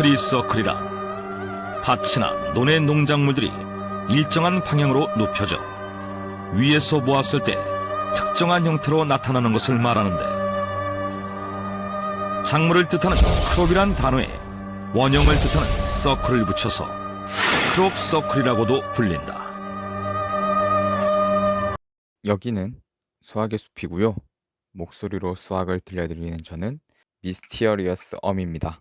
트리서클이라 밭이나 논의 농작물들이 일정한 방향으로 눕혀져 위에서 보았을 때 특정한 형태로 나타나는 것을 말하는데 작물을 뜻하는 크롭이란 단어에 원형을 뜻하는 서클을 붙여서 크롭 서클이라고도 불린다. 여기는 수학의 숲이고요. 목소리로 수학을 들려드리는 저는 미스티어리어스 엄입니다.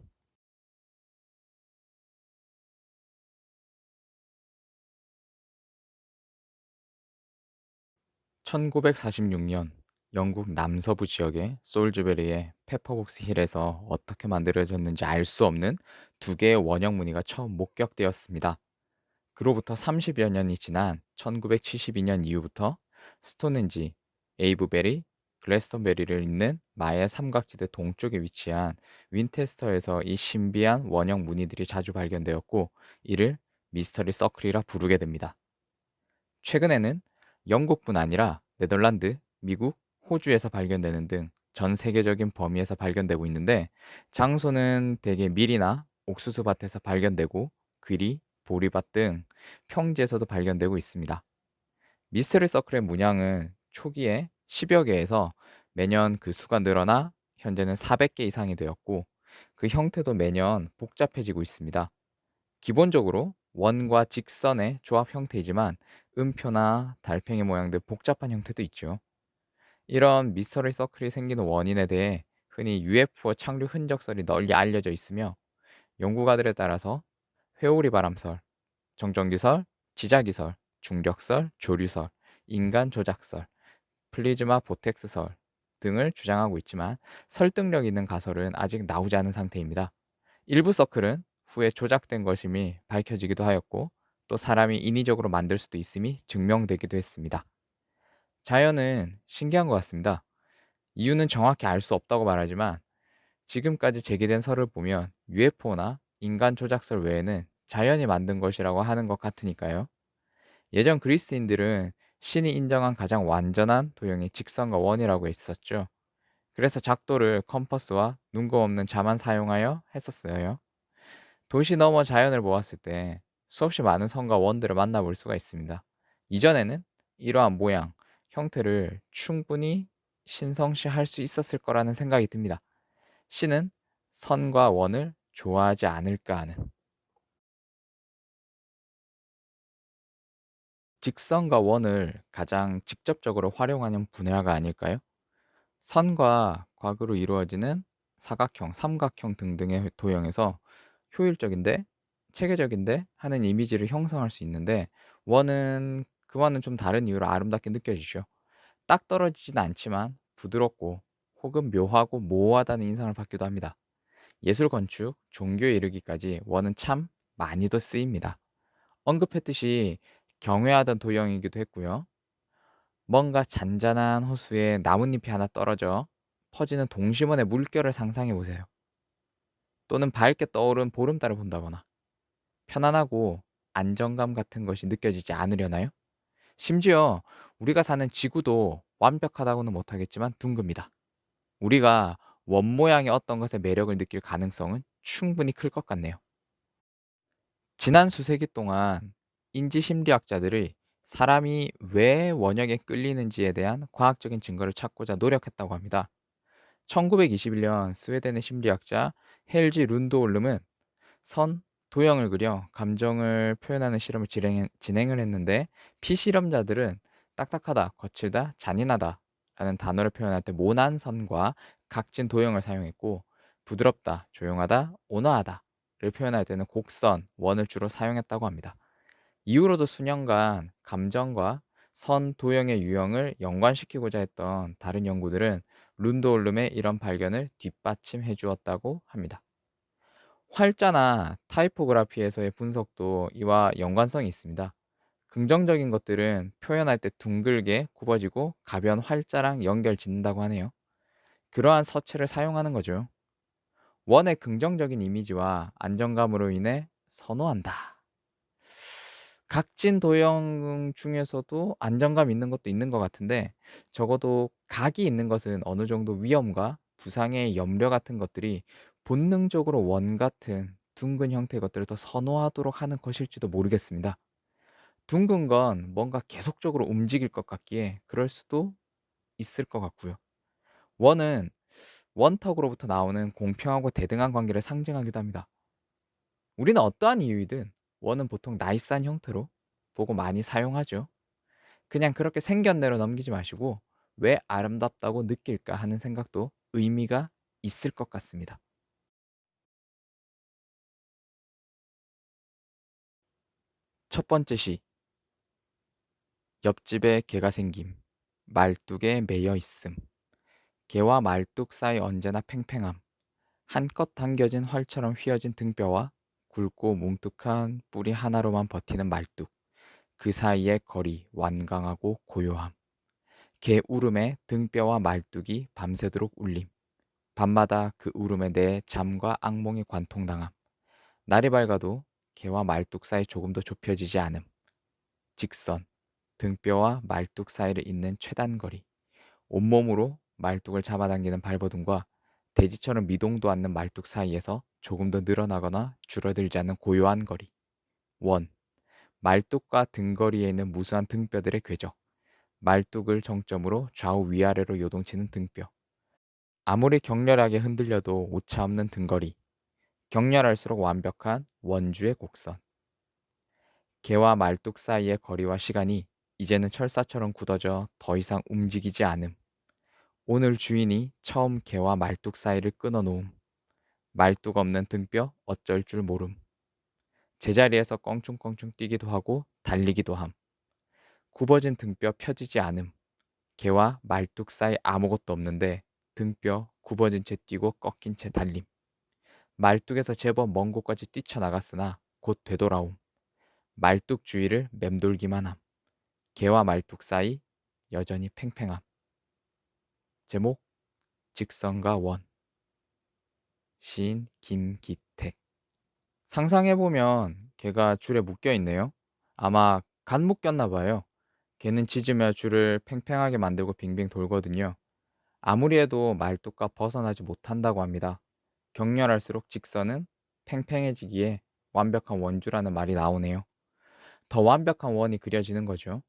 1946년 영국 남서부 지역의 솔즈베리의 페퍼복스 힐에서 어떻게 만들어졌는지 알 수 없는 두 개의 원형 무늬가 처음 목격되었습니다. 그로부터 30여 년이 지난 1972년 이후부터 스톤헨지, 에이브베리, 글래스턴베리를 잇는 마야 삼각지대 동쪽에 위치한 윈테스터에서 이 신비한 원형 무늬들이 자주 발견되었고 이를 미스터리 서클이라 부르게 됩니다. 최근에는 영국뿐 아니라 네덜란드, 미국, 호주에서 발견되는 등 전 세계적인 범위에서 발견되고 있는데 장소는 대개 밀이나 옥수수 밭에서 발견되고 귀리, 보리밭 등 평지에서도 발견되고 있습니다. 미스터리 서클의 문양은 초기에 10여 개에서 매년 그 수가 늘어나 현재는 400개 이상이 되었고 그 형태도 매년 복잡해지고 있습니다. 기본적으로 원과 직선의 조합 형태이지만 음표나 달팽이 모양 등 복잡한 형태도 있죠. 이런 미스터리 서클이 생기는 원인에 대해 흔히 UFO 착륙 흔적설이 널리 알려져 있으며 연구가들에 따라서 회오리 바람설, 정전기설, 지자기설, 중력설, 조류설, 인간 조작설, 플리즈마 보텍스설 등을 주장하고 있지만 설득력 있는 가설은 아직 나오지 않은 상태입니다. 일부 서클은 후에 조작된 것임이 밝혀지기도 하였고 또 사람이 인위적으로 만들 수도 있음이 증명되기도 했습니다. 자연은 신기한 것 같습니다. 이유는 정확히 알 수 없다고 말하지만 지금까지 제기된 설을 보면 UFO나 인간 조작설 외에는 자연이 만든 것이라고 하는 것 같으니까요. 예전 그리스인들은 신이 인정한 가장 완전한 도형이 직선과 원이라고 했었죠. 그래서 작도를 컴퍼스와 눈곱 없는 자만 사용하여 했었어요. 도시 너머 자연을 보았을 때 수없이 많은 선과 원들을 만나볼 수가 있습니다. 이전에는 이러한 모양, 형태를 충분히 신성시할 수 있었을 거라는 생각이 듭니다. 신은 선과 원을 좋아하지 않을까 하는 직선과 원을 가장 직접적으로 활용하는 분야가 아닐까요? 선과 곽으로 이루어지는 사각형, 삼각형 등등의 도형에서 효율적인데 체계적인데 하는 이미지를 형성할 수 있는데 원은 그와는 좀 다른 이유로 아름답게 느껴지죠. 딱 떨어지진 않지만 부드럽고 혹은 묘하고 모호하다는 인상을 받기도 합니다. 예술 건축, 종교에 이르기까지 원은 참 많이도 쓰입니다. 언급했듯이 경외하던 도형이기도 했고요. 뭔가 잔잔한 호수에 나뭇잎이 하나 떨어져 퍼지는 동심원의 물결을 상상해 보세요. 또는 밝게 떠오른 보름달을 본다거나 편안하고 안정감 같은 것이 느껴지지 않으려나요? 심지어 우리가 사는 지구도 완벽하다고는 못하겠지만 둥급니다. 우리가 원 모양의 어떤 것의 매력을 느낄 가능성은 충분히 클 것 같네요. 지난 수세기 동안 인지 심리학자들이 사람이 왜 원형에 끌리는지에 대한 과학적인 증거를 찾고자 노력했다고 합니다. 1921년 스웨덴의 심리학자 헬지 룬도올름은 선, 도형을 그려 감정을 표현하는 실험을 진행을 했는데 피실험자들은 딱딱하다, 거칠다, 잔인하다 라는 단어를 표현할 때 모난 선과 각진 도형을 사용했고 부드럽다, 조용하다, 온화하다를 표현할 때는 곡선, 원을 주로 사용했다고 합니다. 이후로도 수년간 감정과 선, 도형의 유형을 연관시키고자 했던 다른 연구들은 룬도올름의 이런 발견을 뒷받침해 주었다고 합니다. 활자나 타이포그라피에서의 분석도 이와 연관성이 있습니다. 긍정적인 것들은 표현할 때 둥글게 굽어지고 가변 활자랑 연결 짓는다고 하네요. 그러한 서체를 사용하는 거죠. 원의 긍정적인 이미지와 안정감으로 인해 선호한다. 각진 도형 중에서도 안정감 있는 것도 있는 것 같은데 적어도 각이 있는 것은 어느 정도 위험과 부상의 염려 같은 것들이 본능적으로 원 같은 둥근 형태의 것들을 더 선호하도록 하는 것일지도 모르겠습니다. 둥근 건 뭔가 계속적으로 움직일 것 같기에 그럴 수도 있을 것 같고요. 원은 원턱으로부터 나오는 공평하고 대등한 관계를 상징하기도 합니다. 우리는 어떠한 이유이든 원은 보통 나이스한 형태로 보고 많이 사용하죠. 그냥 그렇게 생견내로 넘기지 마시고 왜 아름답다고 느낄까 하는 생각도 의미가 있을 것 같습니다. 첫 번째 시. 옆집에 개가 생김. 말뚝에 매여 있음. 개와 말뚝 사이 언제나 팽팽함. 한껏 당겨진 활처럼 휘어진 등뼈와 굵고 뭉툭한 뿌리 하나로만 버티는 말뚝. 그 사이의 거리 완강하고 고요함. 개 울음에 등뼈와 말뚝이 밤새도록 울림. 밤마다 그 울음에 내 잠과 악몽이 관통당함. 날이 밝아도 개와 말뚝 사이 조금도 좁혀지지 않음. 직선, 등뼈와 말뚝 사이를 잇는 최단거리. 온몸으로 말뚝을 잡아당기는 발버둥과 돼지처럼 미동도 않는 말뚝 사이에서 조금 더 늘어나거나 줄어들지 않는 고요한 거리. 원. 말뚝과 등거리에 있는 무수한 등뼈들의 궤적. 말뚝을 정점으로 좌우 위아래로 요동치는 등뼈. 아무리 격렬하게 흔들려도 오차 없는 등거리. 격렬할수록 완벽한 원주의 곡선. 개와 말뚝 사이의 거리와 시간이 이제는 철사처럼 굳어져 더 이상 움직이지 않음. 오늘 주인이 처음 개와 말뚝 사이를 끊어 놓음. 말뚝 없는 등뼈 어쩔 줄 모름. 제자리에서 껑충껑충 뛰기도 하고 달리기도 함. 굽어진 등뼈 펴지지 않음. 개와 말뚝 사이 아무것도 없는데 등뼈 굽어진 채 뛰고 꺾인 채 달림. 말뚝에서 제법 먼 곳까지 뛰쳐나갔으나 곧 되돌아옴. 말뚝 주위를 맴돌기만 함. 개와 말뚝 사이 여전히 팽팽함. 제목 직선과 원 시인 김기택 상상해보면 개가 줄에 묶여 있네요. 아마 간 묶였나 봐요. 개는 짖으며 줄을 팽팽하게 만들고 빙빙 돌거든요. 아무리 해도 말뚝과 벗어나지 못한다고 합니다. 격렬할수록 직선은 팽팽해지기에 완벽한 원주라는 말이 나오네요. 더 완벽한 원이 그려지는 거죠.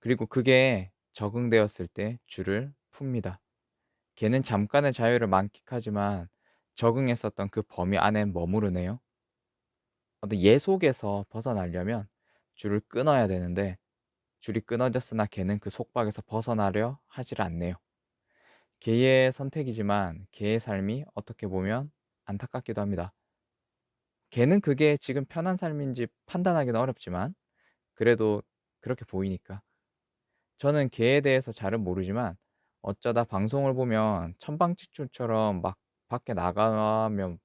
그리고 그게 적응되었을 때 줄을 풉니다. 개는 잠깐의 자유를 만끽하지만 적응했었던 그 범위 안에 머무르네요. 어떤 예 속에서 벗어나려면 줄을 끊어야 되는데 줄이 끊어졌으나 개는 그 속박에서 벗어나려 하질 않네요. 개의 선택이지만 개의 삶이 어떻게 보면 안타깝기도 합니다. 개는 그게 지금 편한 삶인지 판단하기는 어렵지만 그래도 그렇게 보이니까. 저는 개에 대해서 잘은 모르지만 어쩌다 방송을 보면 천방지축처럼 막 밖에 나가면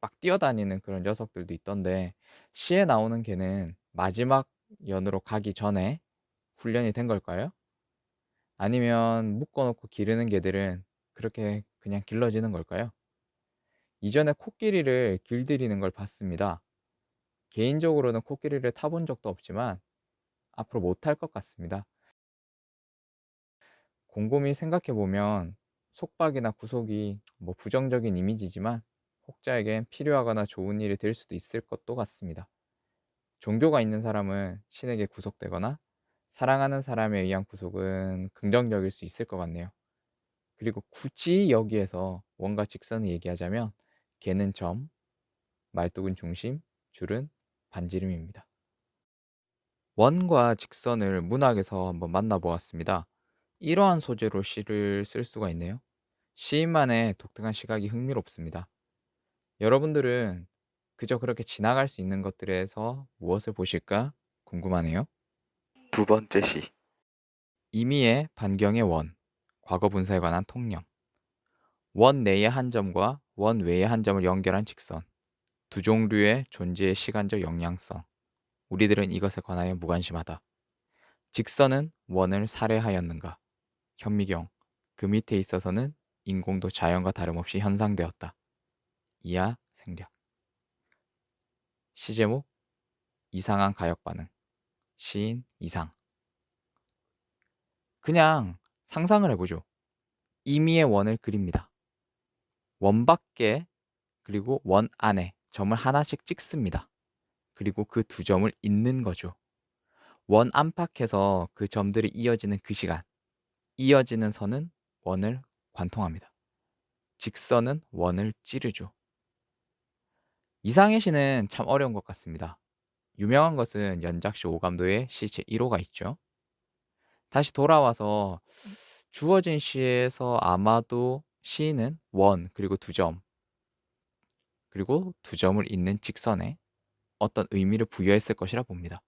막 뛰어다니는 그런 녀석들도 있던데 시에 나오는 개는 마지막 연으로 가기 전에 훈련이 된 걸까요? 아니면 묶어 놓고 기르는 개들은 그렇게 그냥 길러지는 걸까요? 이전에 코끼리를 길들이는 걸 봤습니다. 개인적으로는 코끼리를 타본 적도 없지만 앞으로 못할 것 같습니다. 곰곰이 생각해 보면 속박이나 구속이 뭐 부정적인 이미지지만 혹자에겐 필요하거나 좋은 일이 될 수도 있을 것도 같습니다. 종교가 있는 사람은 신에게 구속되거나 사랑하는 사람에 의한 구속은 긍정적일 수 있을 것 같네요. 그리고 굳이 여기에서 원과 직선을 얘기하자면 개는 점, 말뚝은 중심, 줄은 반지름입니다. 원과 직선을 문학에서 한번 만나보았습니다. 이러한 소재로 시를 쓸 수가 있네요. 시인만의 독특한 시각이 흥미롭습니다. 여러분들은 그저 그렇게 지나갈 수 있는 것들에서 무엇을 보실까 궁금하네요. 두 번째 시. 이미의 반경의 원. 과거 분사에 관한 통념. 원 내의 한 점과 원 외의 한 점을 연결한 직선. 두 종류의 존재의 시간적 영향성. 우리들은 이것에 관하여 무관심하다. 직선은 원을 살해하였는가? 현미경. 그 밑에 있어서는 인공도 자연과 다름없이 현상되었다. 이하 생략. 시제목 이상한 가역 반응. 시인 이상. 그냥 상상을 해보죠. 임의의 원을 그립니다. 원 밖에 그리고 원 안에 점을 하나씩 찍습니다. 그리고 그 두 점을 잇는 거죠. 원 안팎에서 그 점들이 이어지는 그 시간, 이어지는 선은 원을 관통합니다. 직선은 원을 찌르죠. 이상의 시는 참 어려운 것 같습니다. 유명한 것은 연작시 오감도의 시 제 1호가 있죠. 다시 돌아와서 주어진 시에서 아마도 시는 원 그리고 두 점, 그리고 두 점을 잇는 직선에 어떤 의미를 부여했을 것이라 봅니다.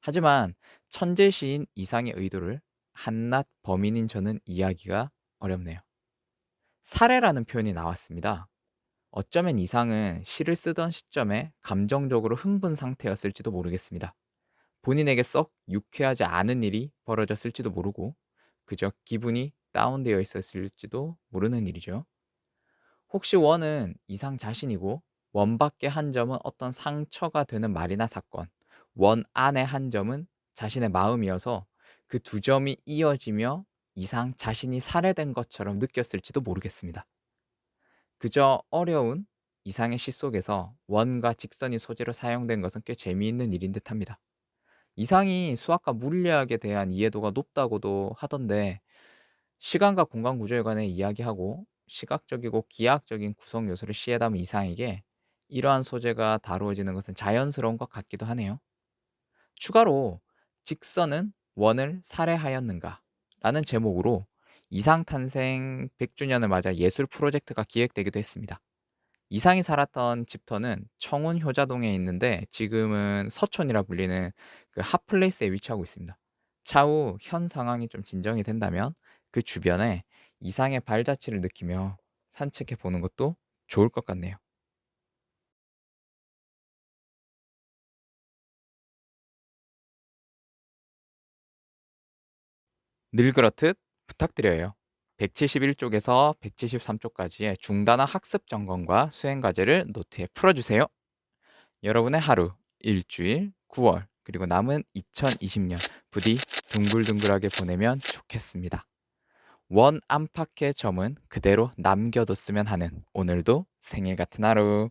하지만 천재 시인 이상의 의도를 한낱 범인인 저는 이해하기가 어렵네요. 사례라는 표현이 나왔습니다. 어쩌면 이상은 시를 쓰던 시점에 감정적으로 흥분 상태였을지도 모르겠습니다. 본인에게 썩 유쾌하지 않은 일이 벌어졌을지도 모르고 그저 기분이 다운되어 있었을지도 모르는 일이죠. 혹시 원은 이상 자신이고 원밖에 한 점은 어떤 상처가 되는 말이나 사건, 원 안의 한 점은 자신의 마음이어서 그 두 점이 이어지며 이상 자신이 살해된 것처럼 느꼈을지도 모르겠습니다. 그저 어려운 이상의 시 속에서 원과 직선이 소재로 사용된 것은 꽤 재미있는 일인 듯합니다. 이상이 수학과 물리학에 대한 이해도가 높다고도 하던데 시간과 공간 구조에 관해 이야기하고 시각적이고 기하학적인 구성 요소를 시에 담은 이상에게 이러한 소재가 다루어지는 것은 자연스러운 것 같기도 하네요. 추가로 직선은 원을 살해하였는가 라는 제목으로 이상 탄생 100주년을 맞아 예술 프로젝트가 기획되기도 했습니다. 이상이 살았던 집터는 청운 효자동에 있는데 지금은 서촌이라 불리는 그 핫플레이스에 위치하고 있습니다. 차후 현 상황이 좀 진정이 된다면 그 주변에 이상의 발자취를 느끼며 산책해 보는 것도 좋을 것 같네요. 늘 그렇듯 부탁드려요. 171쪽에서 173쪽까지의 중단화 학습 점검과 수행 과제를 노트에 풀어주세요. 여러분의 하루, 일주일, 9월, 그리고 남은 2020년 부디 둥글둥글하게 보내면 좋겠습니다. 원 안팎의 점은 그대로 남겨뒀으면 하는 오늘도 생일 같은 하루.